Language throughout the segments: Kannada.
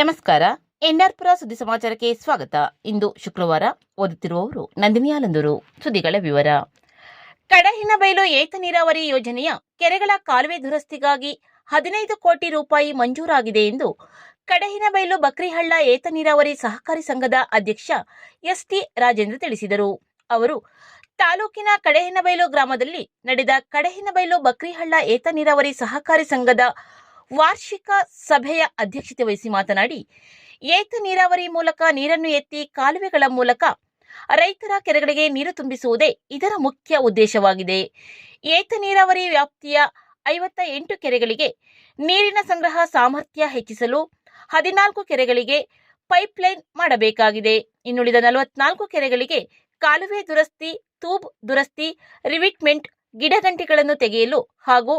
ನಮಸ್ಕಾರ. ಎನ್ಆರ್ಪುರ ಸುದ್ದಿ ಸಮಾಚಾರಕ್ಕೆ ಸ್ವಾಗತ. ಇಂದು ಶುಕ್ರವಾರ ಓದುತ್ತಿರುವವರು ನಂದಿನಿಯಾಲಂದೂರು ಸುದ್ದಿಗಳ ವಿವರ. ಕಡಹಿನಬೈಲು ಏತ ನೀರಾವರಿ ಯೋಜನೆಯ ಕೆರೆಗಳ ಕಾಲುವೆ ದುರಸ್ತಿಗಾಗಿ ಹದಿನೈದು ಕೋಟಿ ರೂಪಾಯಿ ಮಂಜೂರಾಗಿದೆ ಎಂದು ಕಡಹಿನಬೈಲು ಬಕ್ರಿಹಳ್ಳ ಏತ ನೀರಾವರಿ ಸಹಕಾರಿ ಸಂಘದ ಅಧ್ಯಕ್ಷ ಎಸ್ಟಿ ರಾಜೇಂದ್ರ ತಿಳಿಸಿದರು. ಅವರು, ತಾಲೂಕಿನ ಕಡಹಿನಬೈಲು ಗ್ರಾಮದಲ್ಲಿ ನಡೆದ ಕಡಹಿನಬೈಲು ಬಕ್ರಿಹಳ್ಳ ಏತ ನೀರಾವರಿ ಸಹಕಾರಿ ಸಂಘದ ವಾರ್ಷಿಕ ಸಭೆಯ ಅಧ್ಯಕ್ಷತೆ ವಹಿಸಿ ಮಾತನಾಡಿ ಏತ ನೀರಾವರಿ ಮೂಲಕ ನೀರನ್ನು ಎತ್ತಿ ಕಾಲುವೆಗಳ ಮೂಲಕ ರೈತರ ಕೆರೆಗಳಿಗೆ ನೀರು ತುಂಬಿಸುವುದೇ ಇದರ ಮುಖ್ಯ ಉದ್ದೇಶವಾಗಿದೆ. ಏತ ನೀರಾವರಿ ವ್ಯಾಪ್ತಿಯ ಐವತ್ತ ಎಂಟು ಕೆರೆಗಳಿಗೆ ನೀರಿನ ಸಂಗ್ರಹ ಸಾಮರ್ಥ್ಯ ಹೆಚ್ಚಿಸಲು ಹದಿನಾಲ್ಕು ಕೆರೆಗಳಿಗೆ ಪೈಪ್ಲೈನ್ ಮಾಡಬೇಕಾಗಿದೆ. ಇನ್ನುಳಿದ ನಲವತ್ನಾಲ್ಕು ಕೆರೆಗಳಿಗೆ ಕಾಲುವೆ ದುರಸ್ತಿ ತೂಬ್ ದುರಸ್ತಿ, ರಿವಿಟ್ಮೆಂಟ್ ಗಿಡಗಂಟಿಗಳನ್ನು ತೆಗೆಯಲು ಹಾಗೂ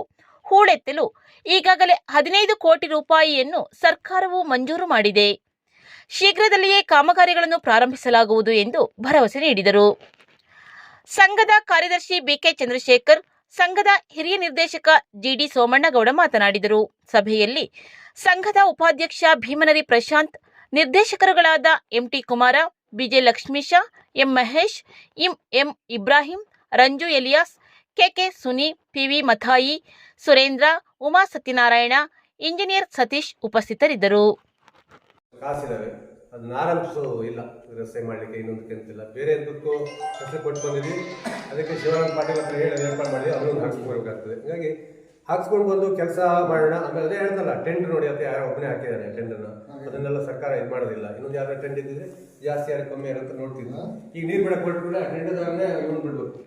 ಹೂಳೆತ್ತಲು ಈಗಾಗಲೇ ಹದಿನೈದು ಕೋಟಿ ರೂಪಾಯಿಯನ್ನು ಸರ್ಕಾರವು ಮಂಜೂರು ಮಾಡಿದೆ. ಶೀಘ್ರದಲ್ಲಿಯೇ ಕಾಮಗಾರಿಗಳನ್ನು ಪ್ರಾರಂಭಿಸಲಾಗುವುದು ಎಂದು ಭರವಸೆ ನೀಡಿದರು. ಸಂಘದ ಕಾರ್ಯದರ್ಶಿ ಬಿಕೆ ಚಂದ್ರಶೇಖರ್, ಸಂಘದ ಹಿರಿಯ ನಿರ್ದೇಶಕ ಜಿಡಿ ಸೋಮಣ್ಣಗೌಡ ಮಾತನಾಡಿದರು. ಸಭೆಯಲ್ಲಿ ಸಂಘದ ಉಪಾಧ್ಯಕ್ಷ ಭೀಮನರಿ Prashanth, ನಿರ್ದೇಶಕರುಗಳಾದ MT Kumara, BJ Lakshmisha M Mahesh M Ibrahim, Ranju Elias KK Suni PV Mathai Surendra, Uma Satyanarayana, engineer Satish ಉಪಸ್ಥಿತರಿದ್ದರು. ಕಾಸಿದಾವೆ ಅದನ್ನ ಆರಂಭಿಸೋ ಇಲ್ಲ. ರಸ್ತೆ ಮಾಡಲಿಕ್ಕೆ ಇನ್ನೊಂದಕ್ಕೆ ಅಂತಿಲ್ಲ ಬೇರೆ ಎಂತಕ್ಕೂ ಹೆಸರು ಕೊಟ್ಟು ಬಂದಿದ್ವಿ ಅದಕ್ಕೆ ಶಿವಾನಂದ ಪಾಟೀಲ್ ಹತ್ರ ಹೇಳಿ ಏರ್ಪಾಡು ಮಾಡಿ ಅವರೊಂದು ಹಾಕ್ಸ್ಕೊಳ್ಬೇಕಾಗ್ತದೆ ಹೀಗಾಗಿ ಹಾಕ್ಸ್ಕೊಂಡು ಬಂದು ಕೆಲಸ ಮಾಡೋಣ. ಆಮೇಲೆ ಅದೇ ಹೇಳ್ತಲ್ಲ ಟೆಂಟ್ ನೋಡಿ ಅಂತ ಯಾರೋ ಒಬ್ಬನೇ ಹಾಕಿದ್ದಾರೆ ಟೆಂಡನ್ನ ಅದನ್ನೆಲ್ಲ ಸರ್ಕಾರ ಇದು ಮಾಡೋದಿಲ್ಲ. ಇನ್ನೊಂದು ಯಾರು ಟೆಂಟ್ ಇದ್ದಿದ್ರೆ ಜಾಸ್ತಿ ಯಾರು ಕಮ್ಮಿ ಯಾರು ಅಂತ ನೋಡ್ತಿದ್ವಿ ಈಗ ನೀರು ಬಿಡಕ್ಕೆ ಕೊಟ್ಬಿಟ್ರೆ ಟೆಂಡದವನ್ನೇ ಇವನು ಬಿಡ್ಬೇಕು.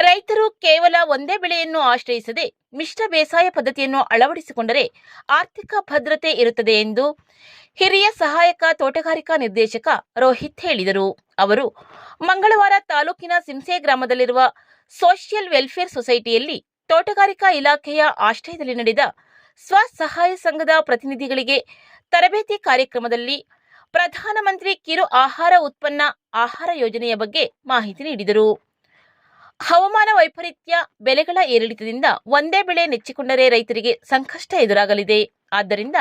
ರೈತರು ಕೇವಲ ಒಂದೇ ಬೆಳೆಯನ್ನು ಆಶ್ರಯಿಸದೆ ಮಿಶ್ರ ಬೇಸಾಯ ಪದ್ಧತಿಯನ್ನು ಅಳವಡಿಸಿಕೊಂಡರೆ ಆರ್ಥಿಕ ಭದ್ರತೆ ಇರುತ್ತದೆ ಎಂದು ಹಿರಿಯ ಸಹಾಯಕ ತೋಟಗಾರಿಕಾ ನಿರ್ದೇಶಕ ರೋಹಿತ್ ಹೇಳಿದರು. ಅವರು ಮಂಗಳವಾರ ತಾಲೂಕಿನ ಸಿಂಸೆ ಗ್ರಾಮದಲ್ಲಿರುವ ಸೋಷಿಯಲ್ ವೆಲ್ಫೇರ್ ಸೊಸೈಟಿಯಲ್ಲಿ ತೋಟಗಾರಿಕಾ ಇಲಾಖೆಯ ಆಶ್ರಯದಲ್ಲಿ ನಡೆದ ಸ್ವಸಹಾಯ ಸಂಘದ ಪ್ರತಿನಿಧಿಗಳಿಗೆ ತರಬೇತಿ ಕಾರ್ಯಕ್ರಮದಲ್ಲಿ ಪ್ರಧಾನಮಂತ್ರಿ ಕಿರು ಆಹಾರ ಉತ್ಪನ್ನ ಆಹಾರ ಯೋಜನೆಯ ಬಗ್ಗೆ ಮಾಹಿತಿ ನೀಡಿದರು. ಹವಾಮಾನ ವೈಪರೀತ್ಯ ಬೆಲೆಗಳ ಏರಿಳಿತದಿಂದ ಒಂದೇ ಬೆಳೆ ನೆಚ್ಚಿಕೊಂಡರೆ ರೈತರಿಗೆ ಸಂಕಷ್ಟ ಎದುರಾಗಲಿದೆ. ಆದ್ದರಿಂದ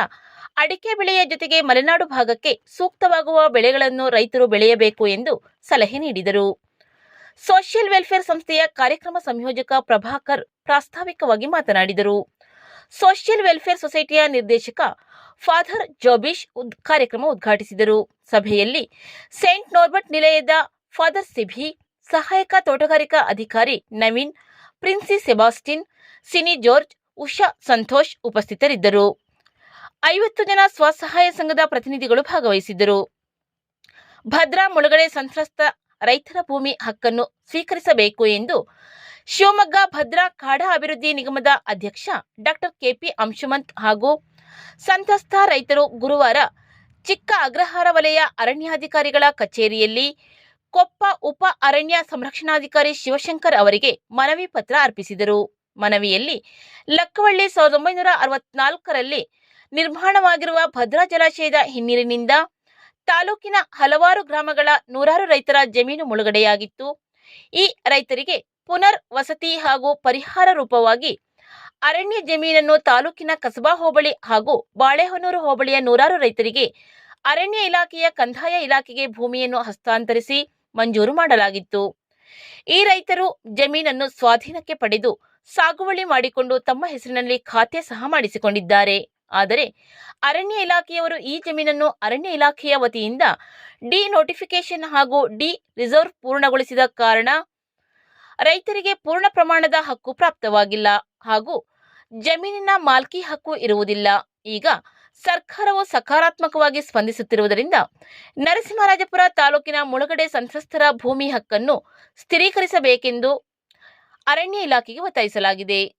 ಅಡಿಕೆ ಬೆಳೆಯ ಜೊತೆಗೆ ಮಲೆನಾಡು ಭಾಗಕ್ಕೆ ಸೂಕ್ತವಾಗುವ ಬೆಳೆಗಳನ್ನು ರೈತರು ಬೆಳೆಯಬೇಕು ಎಂದು ಸಲಹೆ ನೀಡಿದರು. ಸೋಷಿಯಲ್ ವೆಲ್ಫೇರ್ ಸಂಸ್ಥೆಯ ಕಾರ್ಯಕ್ರಮ ಸಂಯೋಜಕ ಪ್ರಭಾಕರ್ ಪ್ರಾಸ್ತಾವಿಕವಾಗಿ ಮಾತನಾಡಿದರು. ಸೋಷಿಯಲ್ ವೆಲ್ಫೇರ್ ಸೊಸೈಟಿಯ ನಿರ್ದೇಶಕ ಫಾದರ್ ಜೋಬಿಶ್ ಕಾರ್ಯಕ್ರಮ ಉದ್ಘಾಟಿಸಿದರು. ಸಭೆಯಲ್ಲಿ ಸೇಂಟ್ ನೋರ್ಬರ್ಟ್ ನಿಲಯದ ಫಾದರ್ ಸಿಭಿ ಸಹಾಯಕ ತೋಟಗಾರಿಕಾ ಅಧಿಕಾರಿ ನವೀನ್, ಪ್ರಿನ್ಸಿ ಸೆಬಾಸ್ಟಿನ್, ಸಿನಿ ಜಾರ್ಜ್, ಉಷಾ ಸಂತೋಷ್ ಉಪಸ್ಥಿತರಿದ್ದರು. ಐವತ್ತು ಜನ ಸ್ವಸಹಾಯ ಸಂಘದ ಪ್ರತಿನಿಧಿಗಳು ಭಾಗವಹಿಸಿದ್ದರು. ಭದ್ರಾ ಮುಳುಗಡೆ ಸಂತ್ರಸ್ತ ರೈತರ ಭೂಮಿ ಹಕ್ಕನ್ನು ಸ್ವೀಕರಿಸಬೇಕು ಎಂದು ಶಿವಮೊಗ್ಗ ಭದ್ರಾ ಕಾಡಾ ಅಭಿವೃದ್ಧಿ ನಿಗಮದ ಅಧ್ಯಕ್ಷ ಡಾಕ್ಟರ್ ಕೆಪಿ ಅಂಶುಮಂತ್ ಹಾಗೂ ಸಂತ್ರಸ್ತ ರೈತರು ಗುರುವಾರ ಚಿಕ್ಕ ಅಗ್ರಹಾರ ವಲಯ ಅರಣ್ಯಾಧಿಕಾರಿಗಳ ಕಚೇರಿಯಲ್ಲಿ ಕೊಪ್ಪ ಉಪ ಅರಣ್ಯ ಸಂರಕ್ಷಣಾಧಿಕಾರಿ ಶಿವಶಂಕರ್ ಅವರಿಗೆ ಮನವಿ ಪತ್ರ ಅರ್ಪಿಸಿದರು. ಮನವಿಯಲ್ಲಿ ಲಕ್ಕವಳ್ಳಿ ಸಾವಿರದ ಒಂಬೈನೂರ ಅರವತ್ನಾಲ್ಕರಲ್ಲಿ ನಿರ್ಮಾಣವಾಗಿರುವ ಭದ್ರಾ ಜಲಾಶಯದ ಹಿನ್ನೀರಿನಿಂದ ತಾಲೂಕಿನ ಹಲವಾರು ಗ್ರಾಮಗಳ ನೂರಾರು ರೈತರ ಜಮೀನು ಮುಳುಗಡೆಯಾಗಿತ್ತು. ಈ ರೈತರಿಗೆ ಪುನರ್ ವಸತಿ ಹಾಗೂ ಪರಿಹಾರ ರೂಪವಾಗಿ ಅರಣ್ಯ ಜಮೀನನ್ನು ತಾಲೂಕಿನ ಕಸಬಾ ಹೋಬಳಿ ಹಾಗೂ ಬಾಳೆಹೊನ್ನೂರು ಹೋಬಳಿಯ ನೂರಾರು ರೈತರಿಗೆ ಅರಣ್ಯ ಇಲಾಖೆಯ ಕಂದಾಯ ಇಲಾಖೆಗೆ ಭೂಮಿಯನ್ನು ಹಸ್ತಾಂತರಿಸಿ ಮಂಜೂರು ಮಾಡಲಾಗಿತ್ತು. ಈ ರೈತರು ಜಮೀನನ್ನು ಸ್ವಾಧೀನಕ್ಕೆ ಪಡೆದು ಸಾಗುವಳಿ ಮಾಡಿಕೊಂಡು ತಮ್ಮ ಹೆಸರಿನಲ್ಲಿ ಖಾತೆ ಸಹ ಮಾಡಿಸಿಕೊಂಡಿದ್ದಾರೆ. ಆದರೆ ಅರಣ್ಯ ಇಲಾಖೆಯವರು ಈ ಜಮೀನನ್ನು ಅರಣ್ಯ ಇಲಾಖೆಯ ವತಿಯಿಂದ ಡಿ ನೋಟಿಫಿಕೇಶನ್ ಹಾಗೂ ಡಿ ರಿಸರ್ವ್ ಪೂರ್ಣಗೊಳಿಸಿದ ಕಾರಣ ರೈತರಿಗೆ ಪೂರ್ಣ ಪ್ರಮಾಣದ ಹಕ್ಕು ಪ್ರಾಪ್ತವಾಗಿಲ್ಲ ಹಾಗೂ ಜಮೀನಿನ ಮಾಲ್ಕಿ ಹಕ್ಕು ಇರುವುದಿಲ್ಲ. ಈಗ ಸರ್ಕಾರವು ಸಕಾರಾತ್ಮಕವಾಗಿ ಸ್ಪಂದಿಸುತ್ತಿರುವುದರಿಂದ ನರಸಿಂಹರಾಜಪುರ ತಾಲೂಕಿನ ಮುಳುಗಡೆ ಸಂತ್ರಸ್ತರ ಭೂಮಿ ಹಕ್ಕನ್ನು ಸ್ಥಿರೀಕರಿಸಬೇಕೆಂದು ಅರಣ್ಯ ಇಲಾಖೆಗೆ ಒತ್ತಾಯಿಸಲಾಗಿದೆ.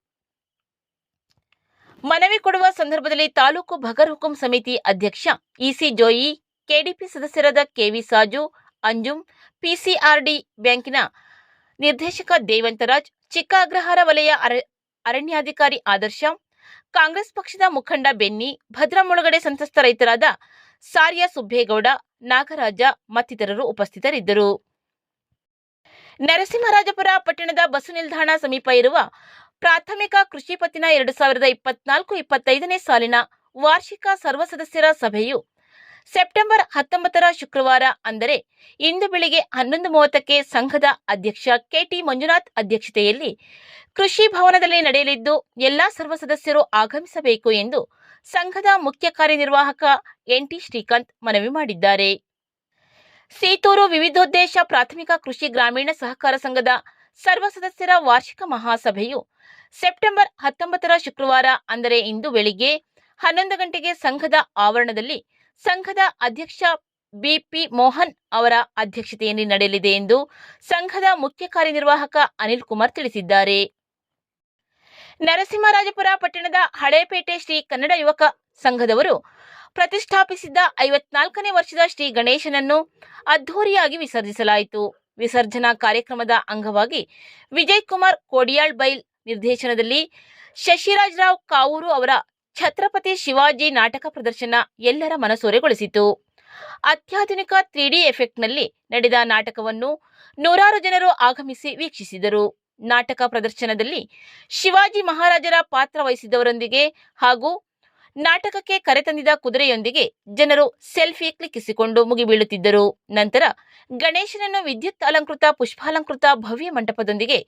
ಮನವಿ ಕೊಡುವ ಸಂದರ್ಭದಲ್ಲಿ ತಾಲೂಕು ಭಗರ್ ಹುಕುಂ ಸಮಿತಿ ಅಧ್ಯಕ್ಷ ಇಸಿ ಜೋಯಿ, ಕೆಡಿಪಿ ಸದಸ್ಯರಾದ ಕೆವಿ ಸಾಜು, ಅಂಜುಂ, ಪಿಸಿಆರ್ಡಿ ಬ್ಯಾಂಕಿನ ನಿರ್ದೇಶಕ ದೇವಂತರಾಜ್, ಚಿಕ್ಕ ಅಗ್ರಹಾರ ವಲಯ ಅರ- ಅರಣ್ಯಾಧಿಕಾರಿ ಆದರ್ಶ ಕಾಂಗ್ರೆಸ್ ಪಕ್ಷದ ಮುಖಂಡ ಬೆನ್ನಿ ಭದ್ರಾ ಮುಳುಗಡೆ ಸಂತ್ರಸ್ತ ರೈತರಾದ ಸಾರ್ಯ ಸುಬ್ಬೇಗೌಡ, ನಾಗರಾಜ ಮತ್ತಿತರರು ಉಪಸ್ಥಿತರಿದ್ದರು. ನರಸಿಂಹರಾಜಪುರ ಪಟ್ಟಣದ ಬಸ್ಸು ನಿಲ್ದಾಣ ಸಮೀಪ ಇರುವ ಪ್ರಾಥಮಿಕ ಕೃಷಿ ಪತ್ತಿನ ಎರಡು ಸಾವಿರದ ಇಪ್ಪತ್ನಾಲ್ಕು ಇಪ್ಪತ್ತೈದನೇ ಸಾಲಿನ ವಾರ್ಷಿಕ ಸರ್ವ ಸದಸ್ಯರ ಸಭೆಯು ಸೆಪ್ಟೆಂಬರ್ ಹತ್ತೊಂಬತ್ತರ ಶುಕ್ರವಾರ ಅಂದರೆ ಇಂದು ಬೆಳಿಗ್ಗೆ ಹನ್ನೊಂದು ಮೂವತ್ತಕ್ಕೆ ಸಂಘದ ಅಧ್ಯಕ್ಷ ಕೆಟಿ ಮಂಜುನಾಥ್ ಅಧ್ಯಕ್ಷತೆಯಲ್ಲಿ ಕೃಷಿ ಭವನದಲ್ಲಿ ನಡೆಯಲಿದ್ದು ಎಲ್ಲಾ ಸರ್ವ ಸದಸ್ಯರು ಆಗಮಿಸಬೇಕು ಎಂದು ಸಂಘದ ಮುಖ್ಯ ಕಾರ್ಯನಿರ್ವಾಹಕ ಎನ್ಟಿ ಶ್ರೀಕಾಂತ್ ಮನವಿ ಮಾಡಿದ್ದಾರೆ. ಸೀತೂರು ವಿವಿಧೋದ್ದೇಶ ಪ್ರಾಥಮಿಕ ಕೃಷಿ ಗ್ರಾಮೀಣ ಸಹಕಾರ ಸಂಘದ ಸರ್ವ ಸದಸ್ಯರ ವಾರ್ಷಿಕ ಮಹಾಸಭೆಯು ಸೆಪ್ಟೆಂಬರ್ ಹತ್ತೊಂಬತ್ತರ ಶುಕ್ರವಾರ ಅಂದರೆ ಇಂದು ಬೆಳಿಗ್ಗೆ ಹನ್ನೊಂದು ಗಂಟೆಗೆ ಸಂಘದ ಆವರಣದಲ್ಲಿ ಸಂಘದ ಅಧ್ಯಕ್ಷ ಬಿಪಿ ಮೋಹನ್ ಅವರ ಅಧ್ಯಕ್ಷತೆಯಲ್ಲಿ ನಡೆಯಲಿದೆ ಎಂದು ಸಂಘದ ಮುಖ್ಯ ಕಾರ್ಯನಿರ್ವಾಹಕ ಅನಿಲ್ ಕುಮಾರ್ ತಿಳಿಸಿದ್ದಾರೆ. ನರಸಿಂಹರಾಜಪುರ ಪಟ್ಟಣದ ಹಳೇಪೇಟೆ ಶ್ರೀ ಕನ್ನಡ ಯುವಕ ಸಂಘದವರು ಪ್ರತಿಷ್ಠಾಪಿಸಿದ್ದ ಐವತ್ನಾಲ್ಕನೇ ವರ್ಷದ ಶ್ರೀ ಗಣೇಶನನ್ನು ಅದ್ಧೂರಿಯಾಗಿ ವಿಸರ್ಜಿಸಲಾಯಿತು. ವಿಸರ್ಜನಾ ಕಾರ್ಯಕ್ರಮದ ಅಂಗವಾಗಿ ವಿಜಯ್ ಕುಮಾರ್ ಕೋಡಿಯಾಳ್ ಬೈಲ್ ನಿರ್ದೇಶನದಲ್ಲಿ ಶಶಿರಾಜ್ ರಾವ್ ಕಾವೂರು ಅವರ ಛತ್ರಪತಿ ಶಿವಾಜಿ ನಾಟಕ ಪ್ರದರ್ಶನ ಎಲ್ಲರ ಮನಸೂರೆಗೊಳಿಸಿತು. ಅತ್ಯಾಧುನಿಕ ತ್ರೀ ಡಿ ಎಫೆಕ್ಟ್ನಲ್ಲಿ ನಡೆದ ನಾಟಕವನ್ನು ನೂರಾರು ಜನರು ಆಗಮಿಸಿ ವೀಕ್ಷಿಸಿದರು. ನಾಟಕ ಪ್ರದರ್ಶನದಲ್ಲಿ ಶಿವಾಜಿ ಮಹಾರಾಜರ ಪಾತ್ರ ವಹಿಸಿದವರೊಂದಿಗೆ ಹಾಗೂ ನಾಟಕಕ್ಕೆ ಕರೆತಂದಿದ ಕುದುರೆಯೊಂದಿಗೆ ಜನರು ಸೆಲ್ಫಿ ಕ್ಲಿಕ್ಕಿಸಿಕೊಂಡು ಮುಗಿಬೀಳುತ್ತಿದ್ದರು. ನಂತರ ಗಣೇಶನನ್ನು ವಿದ್ಯುತ್ ಅಲಂಕೃತ, ಪುಷ್ಪಾಲಂಕೃತ, ಭವ್ಯ ಮಂಟಪದೊಂದಿಗೆ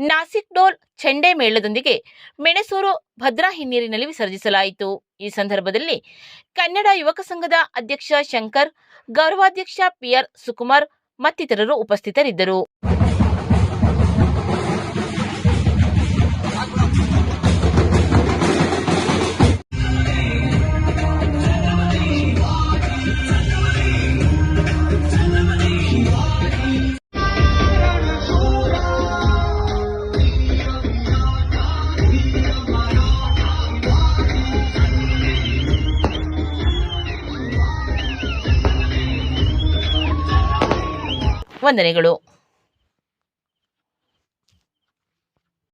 ನಾಸಿಕ್ ಡೋಲ್ ಚೆಂಡೆ ಮೇಳದೊಂದಿಗೆ ಮೆಣಸೂರು ಭದ್ರಾ ಹಿನ್ನೀರಿನಲ್ಲಿ ವಿಸರ್ಜಿಸಲಾಯಿತು. ಈ ಸಂದರ್ಭದಲ್ಲಿ ಕನ್ನಡ ಯುವಕ ಸಂಘದ ಅಧ್ಯಕ್ಷ ಶಂಕರ್, ಗೌರವಾಧ್ಯಕ್ಷ ಪಿಆರ್ ಸುಕುಮಾರ್ ಮತ್ತಿತರರು ಉಪಸ್ಥಿತರಿದ್ದರು. ವಂದನೆಗಳು.